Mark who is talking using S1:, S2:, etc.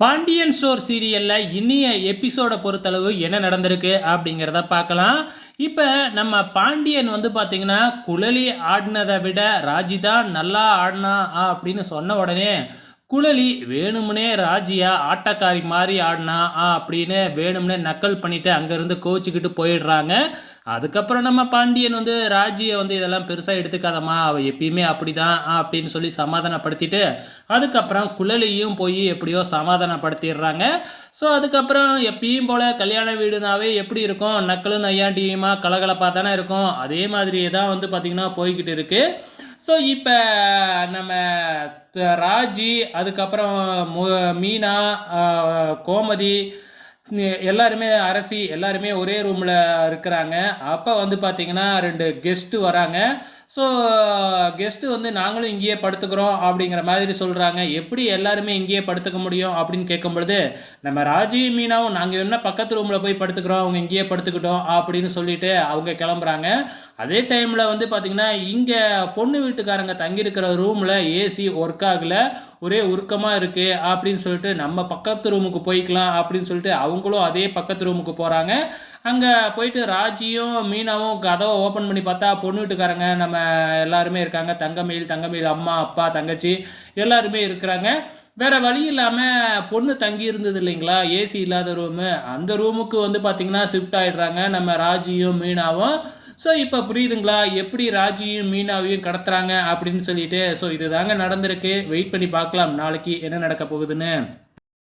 S1: Pandian store சீரியலில் இனிய எபிசோடை பொறுத்தளவு என்ன நடந்திருக்கு அப்படிங்கிறத பார்க்கலாம். இப்போ நம்ம பாண்டியன் வந்து பார்த்திங்கன்னா குழலி ஆடினதை விட ராஜி தான் நல்லா ஆடினா அப்படின்னு சொன்ன உடனே குழலி வேணும்னே ராஜியா ஆட்டக்காரி மாதிரி ஆடினா ஆ அப்படின்னு வேணும்னே நக்கல் பண்ணிட்டு அங்கேருந்து கோச்சிக்கிட்டு போயிடுறாங்க. அதுக்கப்புறம் நம்ம பாண்டியன் வந்து ராஜியை வந்து இதெல்லாம் பெருசாக எடுத்துக்காதம்மா அவள் எப்பயுமே அப்படி தான் அப்படின்னு சொல்லி சமாதானப்படுத்திட்டு அதுக்கப்புறம் குழலியும் போய் எப்படியோ சமாதானப்படுத்திடுறாங்க. ஸோ அதுக்கப்புறம் எப்பயும் போல் கல்யாண வீடுனாவே எப்படி இருக்கும்? நக்கலும் நையாண்டியுமா கலகலப்பாக தானே இருக்கும்? அதே மாதிரியே தான் வந்து பார்த்திங்கன்னா போய்கிட்டு இருக்குது ஸோ இப்போ நம்ம ராஜி அதுக்கப்புறம் மு மீனா கோமதி எல்லாருமே அரசி எல்லாருமே ஒரே ரூமில் இருக்கிறாங்க. அப்போ வந்து பார்த்திங்கன்னா ரெண்டு கெஸ்ட்டு வராங்க. ஸோ கெஸ்ட்டு வந்து நாங்களும் இங்கேயே படுத்துக்கிறோம் அப்படிங்கிற மாதிரி சொல்கிறாங்க எப்படி எல்லாருமே இங்கேயே படுத்துக்க முடியும் அப்படின்னு கேட்கும் பொழுது நம்ம ராஜி மீனாவும் நாங்கள் என்ன பக்கத்து ரூமில் போய் படுத்துக்கிறோம் அவங்க இங்கேயே படுத்துக்கிட்டோம் அப்படின்னு சொல்லிட்டு அவங்க கிளம்புறாங்க. அதே டைமில் வந்து பார்த்திங்கன்னா இங்கே பொண்ணு வீட்டுக்காரங்க தங்கியிருக்கிற ரூமில் ஏசி ஒர்க் ஆகலை. ஒரே உருக்கமாக இருக்குது அப்படின்னு சொல்லிட்டு நம்ம பக்கத்து ரூமுக்கு போய்க்கலாம் அப்படின்னு சொல்லிட்டு அவங்களும் அதே பக்கத்து ரூமுக்கு போகிறாங்க அங்கே போயிட்டு ராஜியும் மீனாவும் கதவை ஓப்பன் பண்ணி பார்த்தா பொண்ணு வீட்டுக்காரங்க நம்ம எல்லாருமே இருக்காங்க. தங்கமயில் தங்கமயில் அம்மா அப்பா தங்கச்சி எல்லாருமே இருக்கிறாங்க. வேற வழி இல்லாமல் பொண்ணு தங்கி இருந்தது இல்லைங்களா? ஏசி இல்லாத ரூமு அந்த ரூமுக்கு வந்து பார்த்திங்கன்னா ஷிஃப்ட் ஆகிடுறாங்க நம்ம ராஜியும் மீனாவும் ஸோ இப்போ புரியுதுங்களா? எப்படி ராஜியும் மீனாவையும் கடத்துறாங்க அப்படின்னு சொல்லிட்டு? ஸோ இதுதாங்க நடந்திருக்கு. வெயிட் பண்ணி பார்க்கலாம். நாளைக்கு என்ன நடக்க போகுதுன்னு.